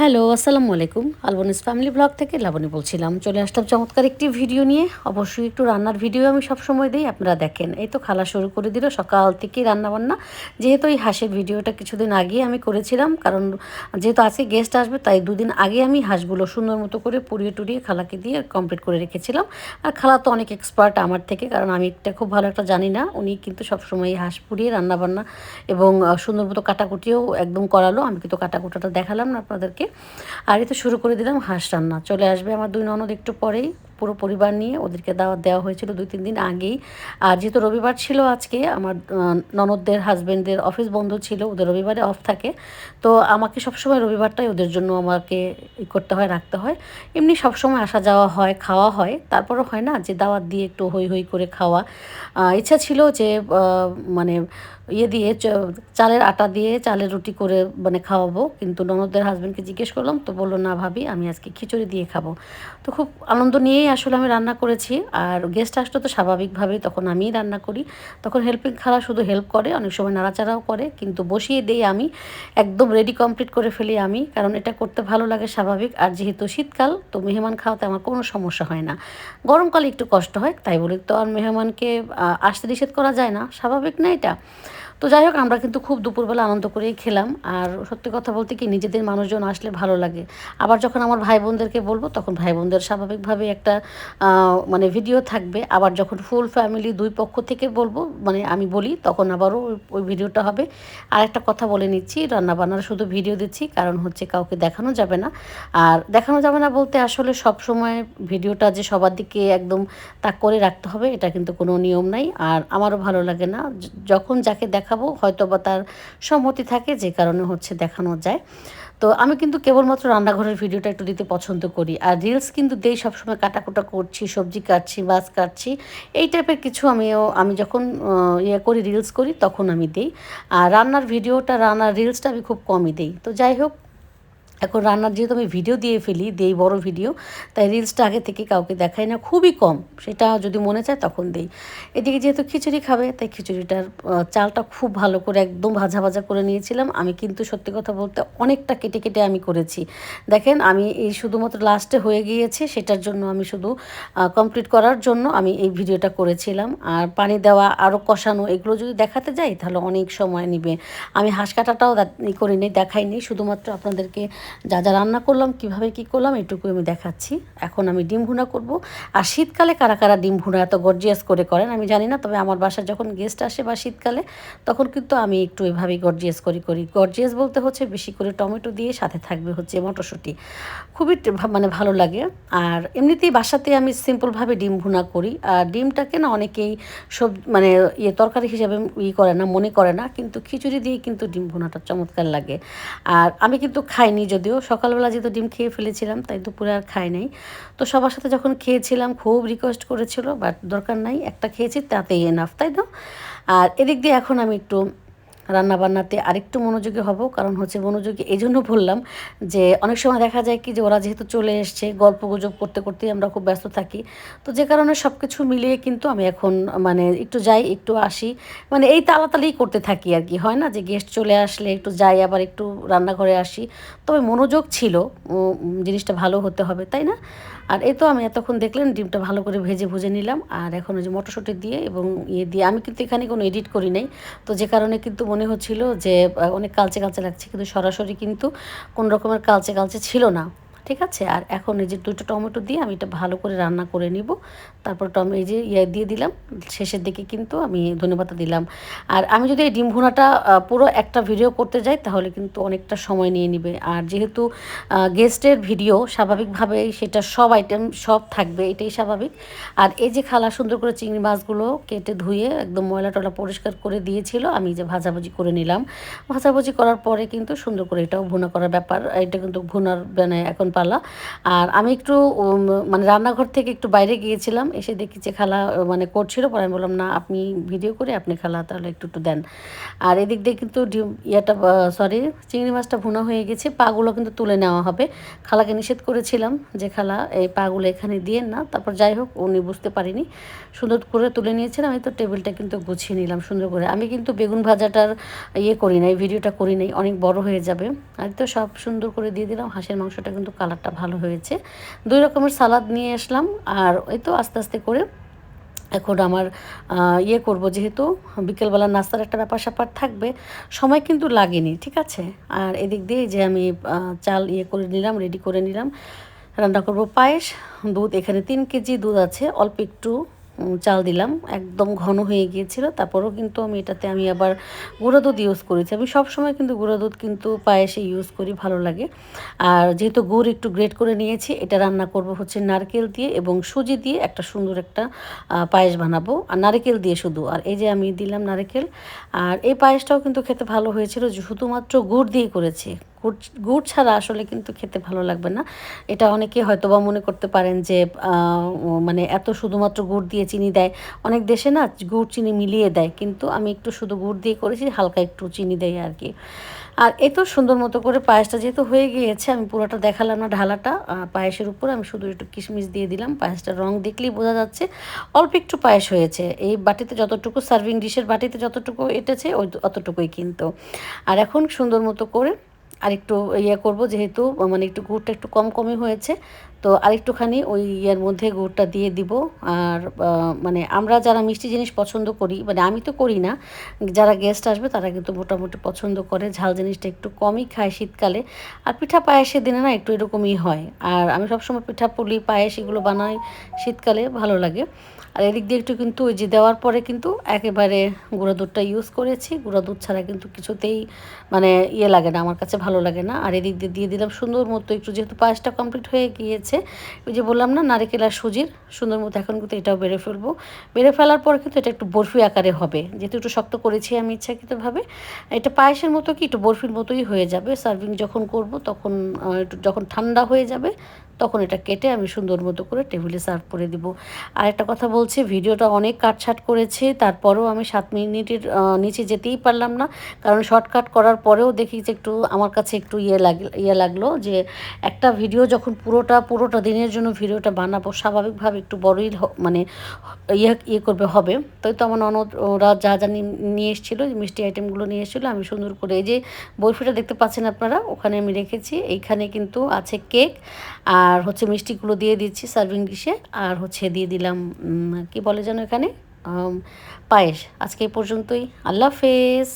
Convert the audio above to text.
Hello, আসসালামু আলাইকুম। আলবনিস family blog থেকে লাবণী বলছিলাম। চলে আসলাম চমৎকার একটি ভিডিও নিয়ে। অবশ্যই একটু রান্নার ভিডিও আমি সব সময় দিই, আপনারা দেখেন। এই তো খালা শুরু করে দিল, সকাল থেকেই রান্নাবান্না। যেহেতু এই হাঁসের ভিডিওটা কিছুদিন আগে আমি করেছিলাম, কারণ যেহেতু আজকে গেস্ট আসবে, তাই দুদিন আগে আমি হাঁসগুলো সুন্দর মতো করে পুড়িয়ে টুরিয়ে খালাকে দিয়ে কমপ্লিট করে রেখেছিলাম। আর খালা তো অনেক এক্সপার্ট আমার থেকে, কারণ আমি এটা খুব ভালো একটা জানি না। উনি কিন্তু সবসময় হাঁস পুড়িয়ে রান্নাবান্না এবং সুন্দর মতো কাটাকুটিও একদম করালো। আমি কিন্তু কাটাকুটাটা দেখালাম না আপনাদেরকে। আর এই তো শুরু করে দিলাম হাঁস রান্না। চলে আসবে আমার দুই ননদ একটু পরেই। পুরো পরিবার নিয়ে ওদেরকে দাওয়াত দেওয়া হয়েছিল দুই, তিন দিন আগেই। আর যেহেতু রবিবার ছিল আজকে, আমার ননদদের হাজবেন্ডদের অফিস বন্ধ ছিল, ওদের রবিবারে অফ থাকে। তো আমাকে সবসময় রবিবারটাই ওদের জন্য আমাকে করতে হয়, রাখতে হয়। এমনি সবসময় আসা যাওয়া হয়, খাওয়া হয়। তারপরও হয় না যে দাওয়াত দিয়ে একটু হই হই করে খাওয়া। ইচ্ছা ছিল যে মানে ইয়ে দিয়ে চালের আটা দিয়ে চালের রুটি করে মানে খাওয়াবো। কিন্তু ননদদের হাজব্যান্ডকে জিজ্ঞেস করলাম, তো বলল, না ভাবি, আমি আজকে খিচুড়ি দিয়ে খাব। তো খুব আনন্দ নিয়েই আসলে আমি রান্না করেছি, আর গেস্ট আসলে তো স্বাভাবিকভাবেই তখন আমিই রান্না করি। তখন হেল্পিং খালা শুধু হেল্প করে, অনেক সময় নাড়াচাড়াও করে, কিন্তু বসিয়ে দেই আমি, একদম রেডি কমপ্লিট করে ফেলি আমি, কারণ এটা করতে ভালো লাগে স্বাভাবিক। আর যেহেতু শীতকাল, তো মেহমান খাওয়াতে আমার কোনো সমস্যা হয় না। গরমকালে একটু কষ্ট হয়, তাই বলি তো আর মেহমানকে আসতে নিষেধ করা যায় না। স্বাভাবিক না এটা? তো যাই হোক, আমরা কিন্তু খুব দুপুরবেলা আনন্দ করেই খেলাম। আর সত্যি কথা বলতে কি, নিজেদের মানুষজন আসলে ভালো লাগে। আবার যখন আমার ভাই বোনদেরকে বলব, তখন ভাই বোনদের স্বাভাবিকভাবে একটা মানে ভিডিও থাকবে। আবার যখন ফুল ফ্যামিলি দুই পক্ষ থেকে বলব মানে আমি বলি, তখন আবারও ওই- ভিডিওটা হবে। আর একটা কথা বলে নিচ্ছি, রান্নাবান্নার শুধু ভিডিও দিচ্ছি, কারণ হচ্ছে কাউকে দেখানো যাবে না। আর দেখানো যাবে না বলতে আসলে সব সময় ভিডিওটা যে সবার দিকে একদম তাক করে রাখতে হবে, এটা কিন্তু কোনো নিয়ম নাই। আর আমারও ভালো লাগে না। যখন যাকে দেখাবো হয়তো বা তার সম্মতি থাকে, যে কারণে হচ্ছে দেখানো যায়। তো আমি কিন্তু কেবলমাত্র রান্নাঘরের ভিডিওটা একটু দিতে পছন্দ করি। আর রিলস কিন্তু দেই, সবসময় কাটাকুটা করছি, সবজি কাটছি, মাছ কাটছি, এই টাইপের কিছু আমিও, আমি যখন ইয়ে করি রিলস করি, তখন আমি দিই। আর রান্নার ভিডিওটা, রান্নার রিলসটা আমি খুব কমই দিই। তো যাই হোক এখন রান্নার যেহেতু আমি ভিডিও দিয়ে ফেলি, দেই বড় ভিডিও তাই রিলসটা আগে থেকে কাউকে দেখাই না, খুবই কম। সেটা যদি মনে চায় তখন দেই। এদিকে যেহেতু খিচুড়ি খাবে, তাই খিচুড়িটার চালটা খুব ভালো করে একদম ভাজা ভাজা করে নিয়েছিলাম। আমি কিন্তু সত্যি কথা বলতে অনেকটা কেটে কেটে আমি করেছি। দেখেন, আমি এই শুধুমাত্র লাস্টে হয়ে গিয়েছে, সেটার জন্য আমি শুধু কমপ্লিট করার জন্য আমি এই ভিডিওটা করেছিলাম। আর পানি দেওয়া আরও কষানো, এগুলো যদি দেখাতে যাই, তাহলে অনেক সময় নেবে। আমি হাঁস কাটাটাও করিনি, দেখাইনি। শুধুমাত্র আপনাদেরকে যা যা রান্না করলাম, কীভাবে কি করলাম এটুকু আমি দেখাচ্ছি। এখন আমি ডিম ভুনা করব। আর শীতকালে কারা কারা ডিম ভুনা এত গর্জিয়াস করে করেন, আমি জানি না, তবে আমার বাসায় যখন গেস্ট আসে বা শীতকালে, তখন কিন্তু আমি একটু এভাবেই গর্জিয়াস করি করি। গর্জিয়াস বলতে হচ্ছে বেশি করে টমেটো দিয়ে সাথে থাকবে হচ্ছে মটরশুঁটি। খুবই মানে ভালো লাগে। আর এমনিতেই বাসাতে আমি সিম্পলভাবে ডিম ভুনা করি। আর ডিমটাকে না অনেকেই সব মানে ইয়ে তরকারি হিসাবে ই করে না, মনে করে না, কিন্তু খিচুড়ি দিয়ে কিন্তু ডিম ভুনাটা চমৎকার লাগে। আর আমি কিন্তু খাইনি যদিও সকালবেলা যেহেতু ডিম খেয়ে ফেলেছিলাম, তাই দুপুরে আর খাই নাই। তো সবার সাথে যখন খেয়েছিলাম, খুব রিকোয়েস্ট করেছিল বাট দরকার নাই, একটা খেয়েছি, তাতেই এনাফ তাই তো? আর এদিক দিয়ে এখন আমি একটু রান্না বান্নাতে আরেকটু মনোযোগী হব, কারণ হচ্ছে মনোযোগী এই জন্য বললাম যে অনেক সময় দেখা যায় কি যে ওরা যেহেতু চলে এসছে, গল্প গুজব করতে করতেই আমরা খুব ব্যস্ত থাকি। তো যে কারণে সব কিছু মিলিয়ে কিন্তু আমি এখন মানে একটু যাই, একটু আসি। মানে এই তাড়াতাড়ি করতে থাকি আর কি, হয় না যে গেস্ট চলে আসলে একটু যাই, আবার একটু রান্নাঘরে আসি। তবে মনোযোগ ছিল জিনিসটা ভালো হতে হবে, তাই না? আর এই তো আমি এতক্ষণ দেখলেন ডিমটা ভালো করে ভেজে ভুজে নিলাম। আর এখন ওই যে মটরশুঁটি দিয়ে এবং ইয়ে দিয়ে আমি কিন্তু এখানে কোনো এডিট করি নাই। তো যে কারণে কিন্তু মনে হচ্ছিল যে অনেক কালচে কালচে লাগছে। কিন্তু সরাসরি কিন্তু কোন রকমের কালচে কালচে ছিল না। ঠিক আছে? আর এখন এই যে দুটো টমেটো দিয়ে আমি এটা ভালো করে রান্না করে নিব। তারপর টমে এই যে ইয়ে দিয়ে দিলাম, শেষের দিকে কিন্তু আমি ধন্যবাদ দিলাম। আর আমি যদি এই ডিম ভুনাটা পুরো একটা ভিডিও করতে যাই, তাহলে কিন্তু অনেকটা সময় নিয়ে নেবে। আর যেহেতু গেস্টের ভিডিও স্বাভাবিকভাবে সেটা সব আইটেম সব থাকবে, এটাই স্বাভাবিক। আর এই যে খালা সুন্দর করে চিংড়ি মাছগুলো কেটে ধুয়ে একদম ময়লা টলা পরিষ্কার করে দিয়েছিল, আমি যে ভাজাভুজি করে নিলাম। ভাজাভুজি করার পরে কিন্তু সুন্দর করে এটাও ভুনা করার ব্যাপার। এটা কিন্তু ভুনার মানে এখন পালা। আর আমি একটু মানে রান্নাঘর থেকে একটু বাইরে গিয়েছিলাম, এসে দেখি যে খালা মানে করছিল পরে আমি বললাম, না, আপনি ভিডিও করে আপনি খালা তাহলে একটু একটু দেন। আর এদিক দিয়ে কিন্তু ইয়েটা সরি চিংড়ি মাছটা ভুনা হয়ে গেছে, পাগুলো কিন্তু তুলে নেওয়া হবে। খালাকে নিষেধ করেছিলাম যে, খালা, এই পাগুলো এখানে দিয়েন না। তারপর যাই হোক, উনি বুঝতে পারিনি। সুন্দর করে তুলে নিয়েছিলাম আমি তো টেবিলটা কিন্তু গুছিয়ে নিলাম সুন্দর করে। আমি কিন্তু বেগুন ভাজাটার ইয়ে করি নাই, ভিডিওটা করি নাই, অনেক বড় হয়ে যাবে। আর তো সব সুন্দর করে দিয়ে দিলাম, হাঁসের মাংসটা কিন্তু কালারটা ভালো হয়েছে। দুই রকমের সালাদ নিয়ে আসলাম আর ওই তো আস্তে আস্তে করে এখন আমার ইয়ে করব যেহেতু বিকেলবেলা নাস্তার একটা ব্যাপার স্যাপার থাকবে। সময় কিন্তু লাগেনি, ঠিক আছে? আর এদিক দিয়ে যে আমি চাল ইয়ে করে নিলাম রেডি করে নিলাম। রান্না করব পায়েস, দুধ এখানে তিন কেজি দুধ আছে, অল্প একটু চাল দিলাম। একদম ঘন হয়ে গিয়েছিল। তারপরেও কিন্তু আমি এটাতে আমি আবার গুঁড়ো দুধ ইউজ করেছি। আমি সব সময় কিন্তু গুঁড়ো দুধ কিন্তু পায়েসে ইউজ করি, ভালো লাগে। আর যেহেতু গুড় একটু গ্রেট করে নিয়েছি, এটা রান্না করব হচ্ছে নারকেল দিয়ে এবং সুজি দিয়ে একটা সুন্দর একটা পায়েস বানাবো। আর নারকেল দিয়ে শুধু। আর এই যে আমি দিলাম নারকেল। আর এই পায়েসটাও কিন্তু খেতে ভালো হয়েছিল। শুধুমাত্র গুড় দিয়ে করেছি। গুড় গুড় ছাড়া আসলে কিন্তু খেতে ভালো লাগবে না। এটা অনেকে হয়তো বা মনে করতে পারেন যে মানে এত শুধুমাত্র গুড় দিয়ে চিনি দেয়। অনেক দেশে না গুড় চিনি মিলিয়ে দেয়, কিন্তু আমি একটু শুধু গুড় দিয়ে করেছি, হালকা একটু চিনি দেয় আর কি আর এই তো সুন্দর মতো করে পায়েসটা যেহেতু হয়ে গিয়েছে, আমি পুরোটা দেখালাম না ঢালাটা পায়েসের উপর। আমি শুধু একটু কিশমিশ দিয়ে দিলাম, পায়েসটার রং দেখলেই বোঝা যাচ্ছে অল্প একটু পায়েস হয়েছে। এই বাটিতে যতটুকু, সার্ভিং ডিশের বাটিতে যতটুকু এটেছে, ওই অতটুকুই কিন্তু। আর এখন সুন্দর মতো করে আর একটু ইয়ে করব যেহেতু মানে একটু গুড়টা একটু কম কমই হয়েছে। তো আরেকটুখানি ওই ইয়ের মধ্যে গুড়টা দিয়ে দিব। আর মানে আমরা যারা মিষ্টি জিনিস পছন্দ করি মানে আমি তো করি না, যারা গেস্ট আসবে তারা কিন্তু মোটামুটি পছন্দ করে। ঝাল জিনিসটা একটু কমই খায় শীতকালে। আর পিঠা পায়েসের দিনে না একটু এরকমই হয়। আর আমি সবসময় পিঠা, পুলি, পায়েস এগুলো বানাই শীতকালে, ভালো লাগে। আর এদিক দিয়ে একটু কিন্তু ওই যে দেওয়ার পরে কিন্তু একেবারে গুঁড়ো দুধটা ইউজ করেছি। গুঁড়ো দুধ ছাড়া কিন্তু কিছুতেই মানে ইয়ে লাগে না, আমার কাছে ভালো লাগে না। আর এদিক দিয়ে দিয়ে দিলাম সুন্দর মতো, একটু যেহেতু পায়েসটা কমপ্লিট হয়ে গিয়েছে ওই যে বললাম না, নারিকেল আর সুজির সুন্দর মতো এখন কিন্তু এটাও বেড়ে ফেলব। বেড়ে ফেলার পর কিন্তু এটা একটু বরফি আকারে হবে। যেহেতু একটু শক্ত করেছি আমি ইচ্ছাকৃতভাবে। এটা পায়েসের মতো কি, একটু বরফির মতোই হয়ে যাবে। সার্ভিং যখন করব তখন একটু, যখন ঠান্ডা হয়ে যাবে তখন এটা কেটে আমি সুন্দর মতো করে টেবিলে সার্ভ করে দিব। আর একটা কথা বলছি, ভিডিওটা অনেক কাটছাট করেছে, তারপরেও আমি সাত মিনিটের নিচে যেতেই পারলাম না। কারণ শর্টকাট করার পরেও দেখি যে একটু আমার কাছে একটু ইয়ে লাগ ইয়ে লাগল যে একটা ভিডিও যখন পুরোটা পুরোটা দিনের জন্য ভিডিওটা বানাবো, স্বাভাবিকভাবে একটু বড়ই মানে ইয়ে ইয়ে করবে, হবে। তাই তো আমার ননদ, ওরা যা যা নিয়ে এসেছিল, মিষ্টি আইটেমগুলো নিয়ে এসেছিল, আমি সুন্দর করে এই যে বরফিটা দেখতে পাচ্ছেন আপনারা, ওখানে আমি রেখেছি। এইখানে কিন্তু আছে কেক, আর হচ্ছে মিষ্টিগুলো দিয়ে দিচ্ছি সার্ভিং ডিশে আর হচ্ছে দিয়ে দিলাম কি বলে যেন এখানে? পায়েস। আজকে এই পর্যন্তই। আল্লাহ হাফেজ।